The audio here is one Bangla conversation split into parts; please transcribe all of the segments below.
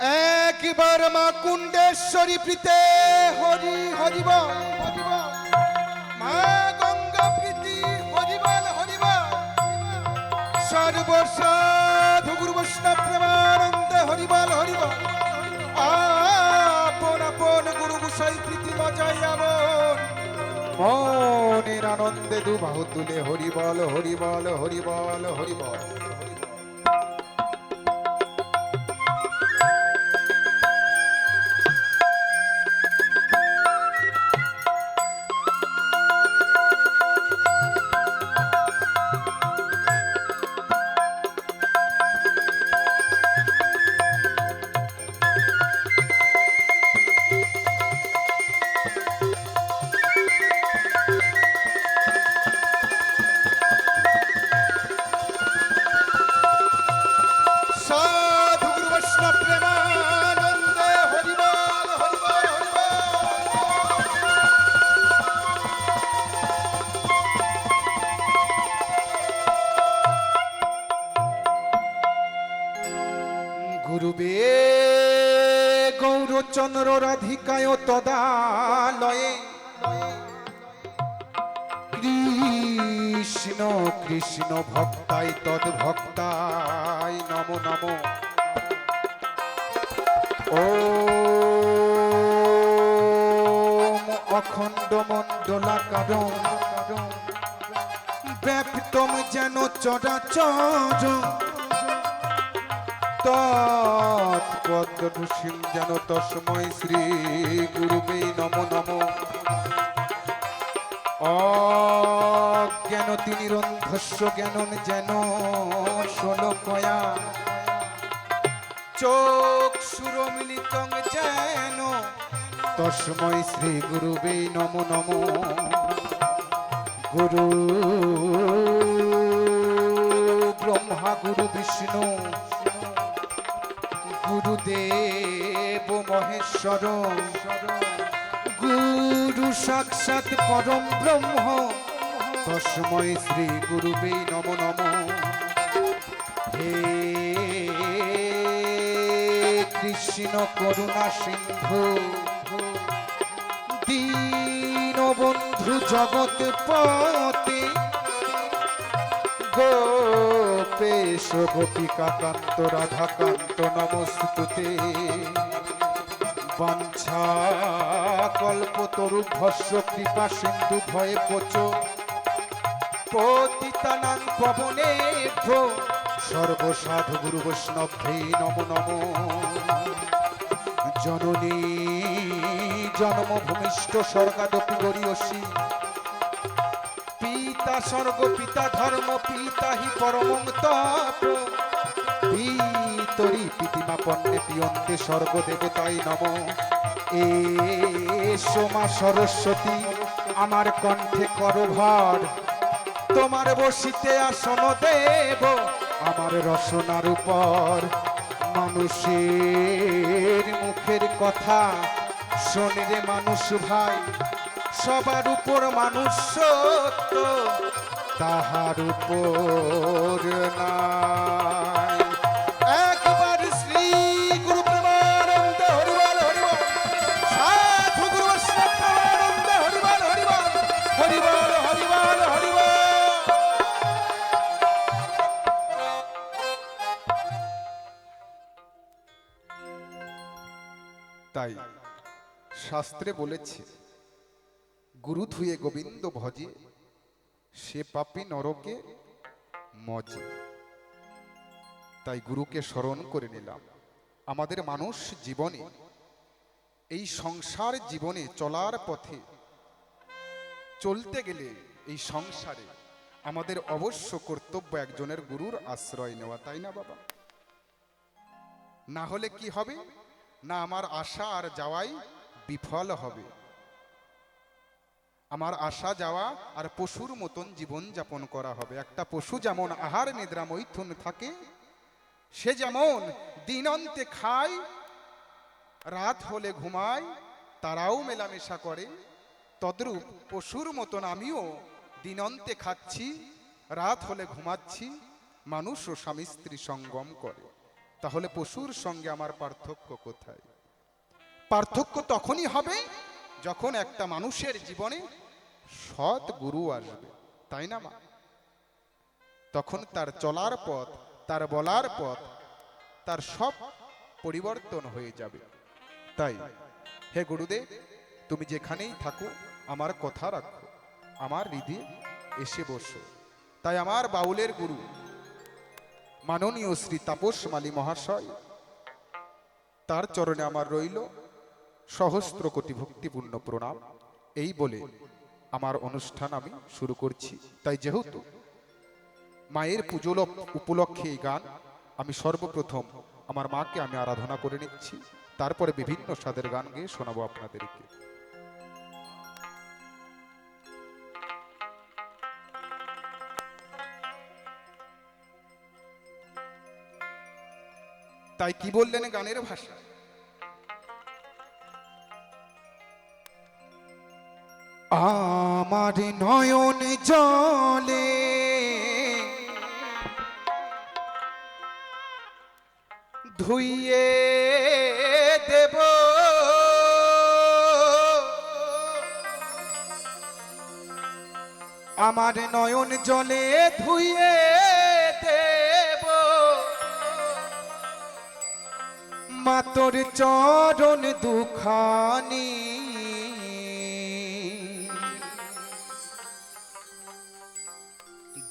একবার মা কুণ্ডেশ্বরী প্রীতে হরি হরিব হরিব। মা গঙ্গা প্রীতি হরিবল হরিব। সর্বসাধু গুরু বৈষ্ণব প্রেমানন্দ হরিবল হরিব। আপন আপন গুরু গুসাই প্রীতি বাজাইয়াবন মনের আনন্দে দুবাহু তুলে হরিবল হরিবল হরিবল হরিবল। গুরুবে, গৌরচন্দ্র রাধিকায় তদালয়ে। কৃষ্ণ কৃষ্ণ ভক্তাই তদ ভক্তাই, নম নম। ও অখণ্ড মণ্ডলাকার। ব্যাপ্তম যেন চরাচর। তৎপদ্মসীম যেন তস্ময় শ্রী গুরুবে নম নম। অজ্ঞান তিনি রন্ধস্য জ্ঞানন যেন ষোলকয়া চোখ সুরমিলিত যেন তস্ময় শ্রী গুরুবে নম নম। গুরু ব্রহ্মা, গুরু বিষ্ণু গুরুদেব মহেশ্বর, গুরু সাক্ষাৎ পরম ব্রহ্ম, তস্ময় শ্রী গুরুবে নম নম। হে কৃষ্ণ করুণা সিন্ধু, দীনবন্ধু জগৎ পতি গোপেশ গোপিকা কান্ত রাধাকান্ত, নমস্তুতে। বাঞ্ছা কল্পতরু ভস্য কৃপা, সিন্ধু, ভয়ে পচ। পতিতানাং পবনে সর্বসাধু গুরু বৈষ্ণব নম নম। জননী, জন্মভূমিষ্ঠ স্বর্গাদপি গরিয়সী পিতা, স্বর্গ পিতা, ধর্ম পিতা, হি পরমং পিতরি পিতিমা পণ্যে পিয়ন্তে স্বর্গ দেবতাই নম। এ সোমা সরস্বতী, আমার কণ্ঠে করভর তোমার বসিতে আসন দেব, আমার রসনার উপর। মানুষের মুখের কথা শোনে মানুষ ভাই সবার উপর মানুষ তাহার উপর একবার শ্রী গুরু সাধু গুরু তাই শাস্ত্রে বলেছে গুরু ধুয়ে গোবিন্দ ভজে, সে পাপি নরকে মজে। তাই গুরুকে স্মরণ করে নিলাম। আমাদের মানুষ জীবনে, এই সংসার জীবনে চলার পথে, চলতে গেলে এই সংসারে আমাদের অবশ্য কর্তব্য একজনের গুরুর আশ্রয় নেওয়া, তাই না বাবা? না হলে কি হবে? না আমার আশা আর যাওয়াই বিফল হবে। আমার আসা যাওয়া আর পশুর মতন জীবন যাপন করা হবে। একটা পশু যেমন আহার নিদ্রা মৈথুন থাকে, সে যেমন দিনন্তে খায়, রাত হলে ঘুমায়, তারাও মেলামেশা করে। তদ্রূপ পশুর মতন আমিও দিনন্তে খাচ্ছি, রাত হলে ঘুমাচ্ছি, মানুষ ও স্বামী স্ত্রী সঙ্গম করে। তাহলে পশুর সঙ্গে আমার পার্থক্য কোথায়? পার্থক্য তখনই হবে যখন একটা মানুষের জীবনে সৎ গুরু আসবে, তাই না মা? তখন তার চলার পথ, তার বলার পথ, তার সব পরিবর্তন হয়ে যাবে। তাই, হে গুরুদেব, তুমি যেখানেই থাকো, আমার কথা রাখো, আমার হৃদয়ে এসে বসো। তাই আমার বাউলের গুরু, মাননীয় শ্রী তাপস মালী মহাশয়, তার চরণে আমার রইল সহস্র কোটি ভক্তিপূর্ণ প্রণাম। এই বলে আমার অনুষ্ঠান আমি শুরু করছি। তাই যেহেতু মায়ের পুজো উপলক্ষে এই গান আমি সর্বপ্রথম আমার মাকে আমি আরাধনা করে নিচ্ছি। তারপরে বিভিন্ন স্বাদের গান গেয়ে শোনাবো আপনাদেরকে। তাই কি বললেন গানের ভাষা? আমার নয়ন জলে। ধুইয়ে দেব। আমার নয়ন জলে ধুইয়ে দেব। মাতর চরণ দুখানি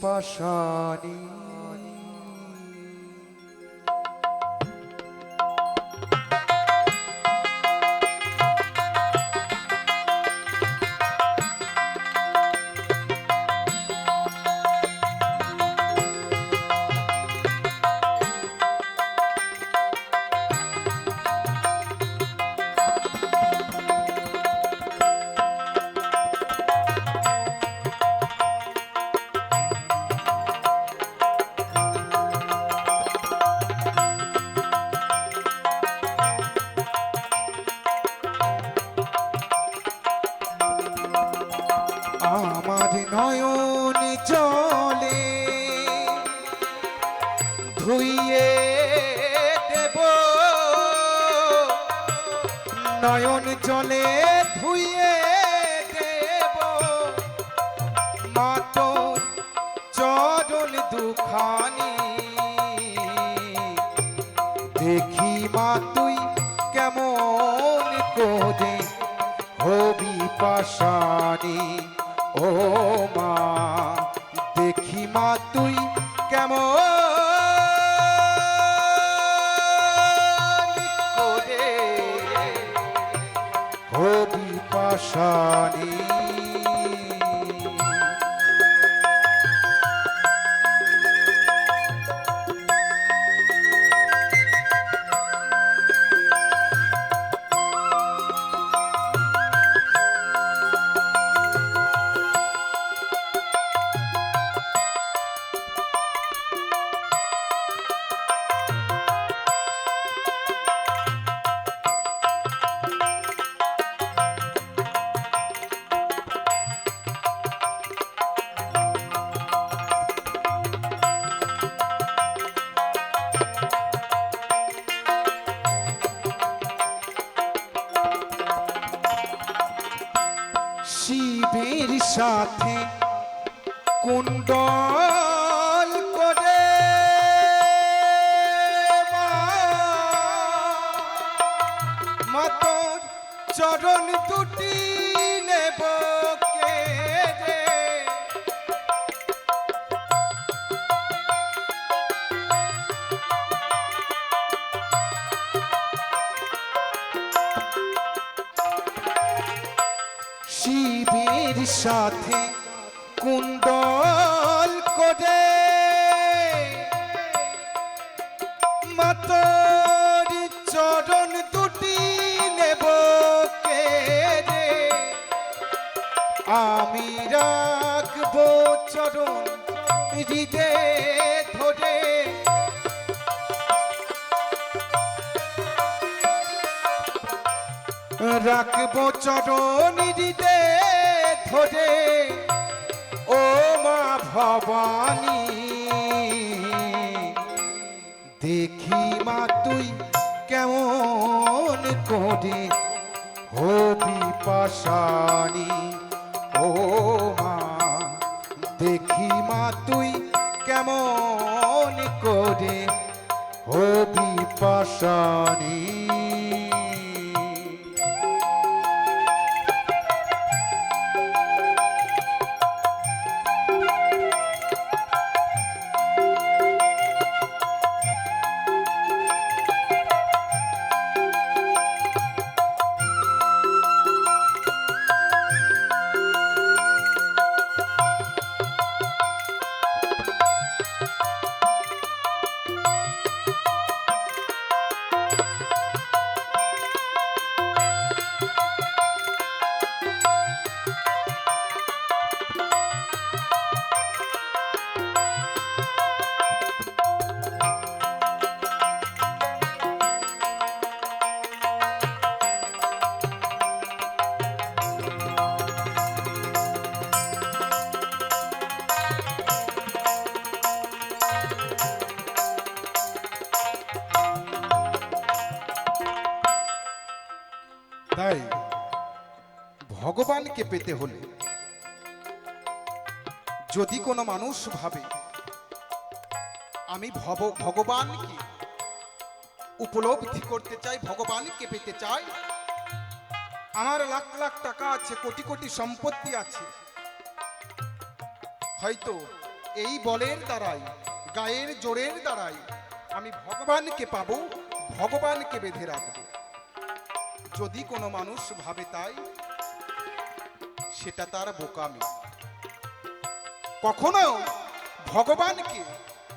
পাশানি। শিবের সাথে কুণ্ডল সাথে কুণ্ডল করে। তোর চরণ দুটি নেব কেড়ে আমি রাখব চরণ হৃদে ধরে। রাখব চরণ হৃদে ধরে, ও মা ভবানী, দেখি মা তুই কেমন করে হবি পাশানি ও মা, দেখি মা তুই কেমন করে হবি পাশানি ভগবানকে পেতে হলে যদি কোনো মানুষ ভাবে, আমি ভব, ভগবানকে উপলব্ধি করতে চাই, ভগবানকে পেতে চাই, আমার লাখ লাখ টাকা আছে, কোটি কোটি সম্পত্তি আছে, হয়তো এই বলের দ্বারাই, গায়ের জোরের দ্বারাই আমি ভগবানকে পাবো, ভগবানকে বেঁধে রাখব। যদি কোনো মানুষ ভাবে তাই সেটা তার বোকামি। কখনো ভগবানকে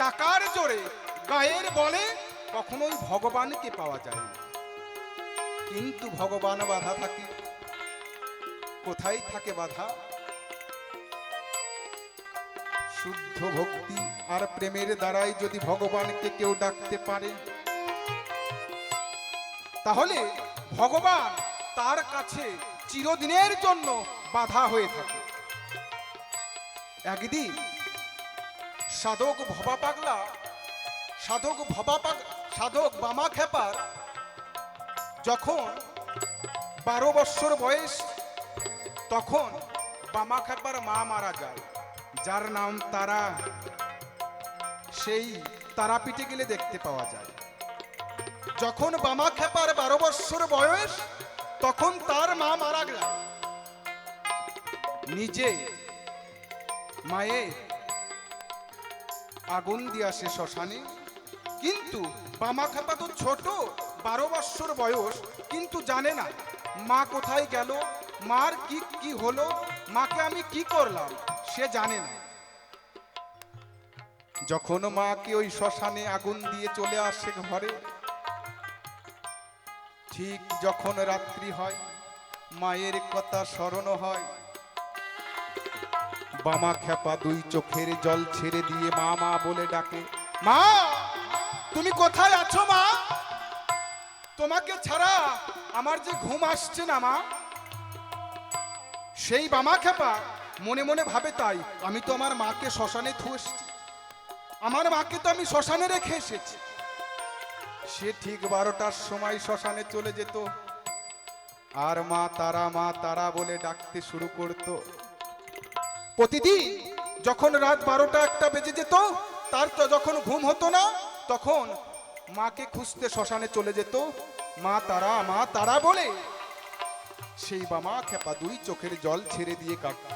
টাকার জোরে গায়ের বলে কখনোই ভগবানকে পাওয়া যায় না কিন্তু ভগবান বাধা থাকে। কোথায় থাকে বাধা? শুদ্ধ ভক্তি আর প্রেমের দ্বারাই যদি ভগবানকে কেউ ডাকতে পারে, তাহলে ভগবান তার কাছে চিরদিনের জন্য বাধা হয়ে থাকে। একদিন সাধক ভবা পাগলা, সাধক ভবা পাগ, সাধক বামা খেপার, যখন বারো বৎসর বয়স, তখন বামা খেপার মা মারা যায়। যার নাম তারা, সেই তারাপীঠে গেলে দেখতে পাওয়া যায়। যখন বামা খেপার বারো বৎসর বয়স, তখন তার মা মারা গেল। নিজে মায়ের আগুন দিয়ে আসে শ্মশানে। কিন্তু বামা খেপা তো ছোট, বারো বৎসর বয়স, কিন্তু জানে না মা কোথায় গেল, মার কি কি হলো, মাকে আমি কি করলাম, সে জানে না। যখন মাকে ওই শ্মশানে আগুন দিয়ে চলে আসে ঘরে, ঠিক যখন রাত্রি হয়, মায়ের কথা স্মরণ হয় বামা খেপা দুই চোখের জল ছেড়ে দিয়ে মা মা বলে ডাকে, মা, তুমি কোথায় আছো মা? তোমাকে ছাড়া আমার যে ঘুম আসছে না মা। সেই বামা খেপা মনে মনে ভাবে তাই, আমি তো আমার মাকে শ্মশানে থু এসেছি। আমার মাকে তো আমি শ্মশানে রেখে এসেছি। সে ঠিক বারোটার সময় শ্মশানে চলে যেত। আর মা তারা মা তারা বলে ডাকতে শুরু করত। প্রতিদিন যখন রাত বারোটা একটা বেজে যেত, তার তো যখন ঘুম হতো না, তখন মাকে খুঁজতে শ্মশানে চলে যেত, মা তারা মা তারা বলে। সেই বামা খেপা দুই চোখের জল ছেড়ে দিয়ে কাটত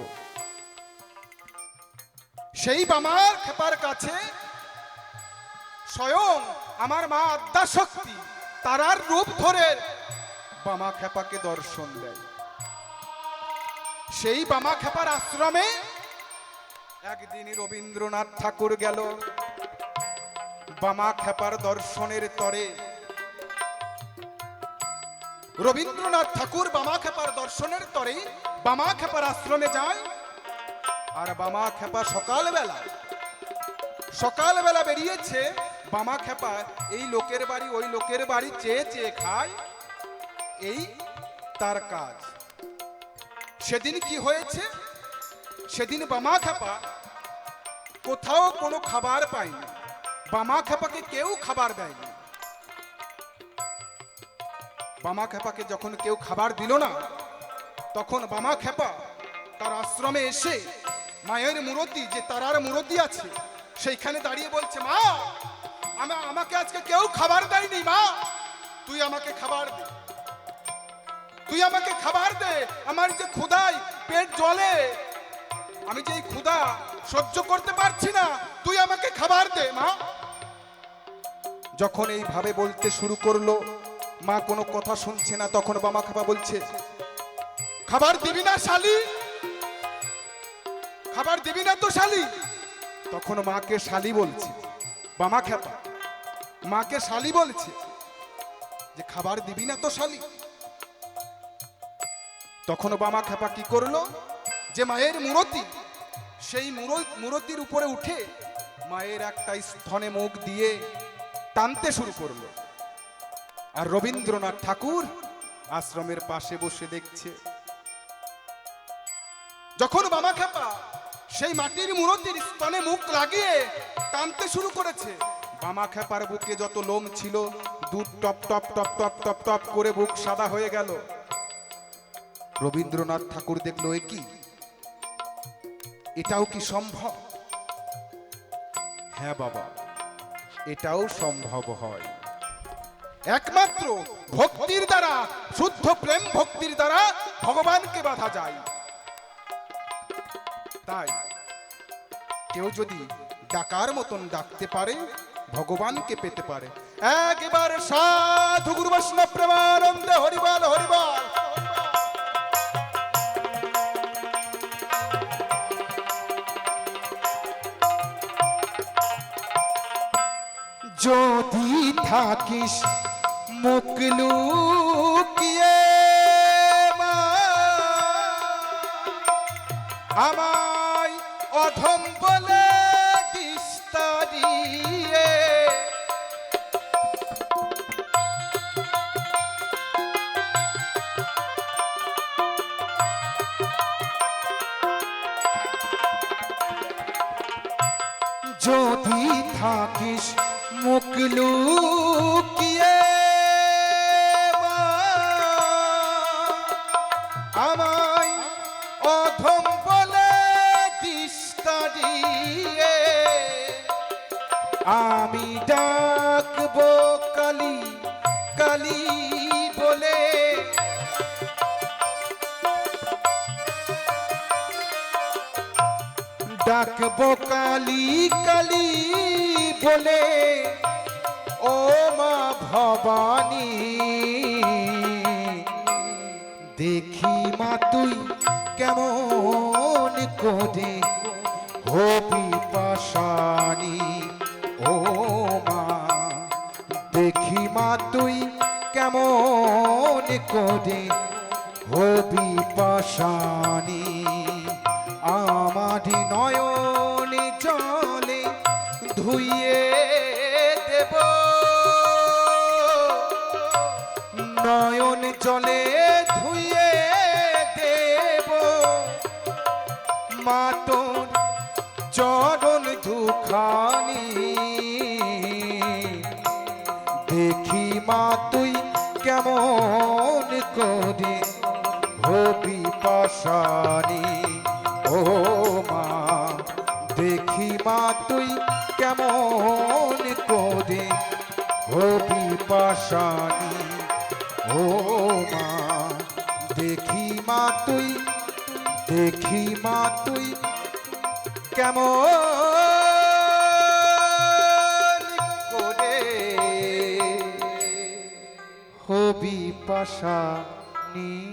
সেই বামার খেপার কাছে স্বয়ং আমার মা আদ্যা শক্তি, তারার রূপ ধরে বামা খেপাকে দর্শন দেয়। সেই বামা খেপার আশ্রমে একদিন রবীন্দ্রনাথ ঠাকুর গেল বামা খেপার দর্শনের তরে। রবীন্দ্রনাথ ঠাকুর বামা খেপার দর্শনের তরে, বামা খেপার আশ্রমে যায় আর বামা খেপা সকালবেলা। সকালবেলা বেরিয়েছে, বামা খেপা এই লোকের বাড়ি, ওই লোকের বাড়ি চেয়ে চেয়ে খায়, এই তার কাজ। সেদিন কি হয়েছে? সেদিন বামা খেপা, কোথাও কোনো খাবার পায়নি বামা খেপাকে কেউ খাবার দেয়নি। বামা খেপাকে যখন কেউ খাবার দিল না, তখন বামা খেপা তার আশ্রমে এসে মায়ের মূরতি যে তারার মূরতি আছে, সেইখানে দাঁড়িয়ে বলছে, মা, আমা, আমাকে আজকে কেউ খাবার দেয়নি, মা। তুই আমাকে খাবার দে। তুই আমাকে খাবার দে। আমার যে ক্ষুধায় পেট জ্বলে আমি যে ক্ষুধা সহ্য করতে পারছি না, তুই আমাকে খাবার দে, মা। যখন এইভাবে বলতে শুরু করল, মা কোনো কথা শুনছে না, তখন বামা খাবা বলছে, খাবার দিবি না শালি? খাবার দিবি না তো শালি? তখন মাকে শালি বলছে বামা খেপা মাকে শালি বলছে যে, খাবার দিবি না তো শালি? তখন বামা খেপা কি করল? যে, মায়ের মূরতি সেই মূর- মূরতির উপরে উঠে মায়ের একটা স্তনে মুখ দিয়ে টানতে শুরু করল। আর রবীন্দ্রনাথ ঠাকুর আশ্রমের পাশে বসে দেখছে। যখন বামা খেপা, সেই মাটির মূরতির স্তনে মুখ লাগিয়ে টানতে শুরু করেছে। বামা খেপার বুকে যত লোম ছিল দুধ টপ টপ টপ টপ টপ টপ করে বুক সাদা হয়ে গেল। রবীন্দ্রনাথ ঠাকুর দেখল, এ কি? এটাও কি সম্ভব? হ্যাঁ বাবা, এটাও সম্ভব হয়। একমাত্র ভক্তির দ্বারা, শুদ্ধ প্রেম ভক্তির দ্বারা ভগবানকে বাধা যায়। তাই কেউ যদি ডাকার মতন ডাকতে পারে, ভগবানকে পেতে পারে। একবার সাধু গুরু বৈষ্ণব প্রেমানন্দে হরিবাল হরিবাল। যদি থাকিস মুখ লুকিয়ে মা, আমায় অধম বলে দিস্তারিয়ে যদি থাকিস মুখ লুকিয়ে আমায় অধম ডাকবো কালি কালি বলে, ও মা ভবানী, দেখি মা তুই কেমন করে হবি পাশানি ও মা, দেখি মা তুই কেমন করে হবি পাশানি নয়ন জলে ধুইয়ে দেব। মাতন চরণ দুখানি। দেখি মা, তুই কেমন করে হবি পাশানি ও মা, দেখি মা, তুই কেমন করে হবি পাশানি ও মা দেখি মা তুই দেখি মা তুই কেমন করে হবি পাশানি।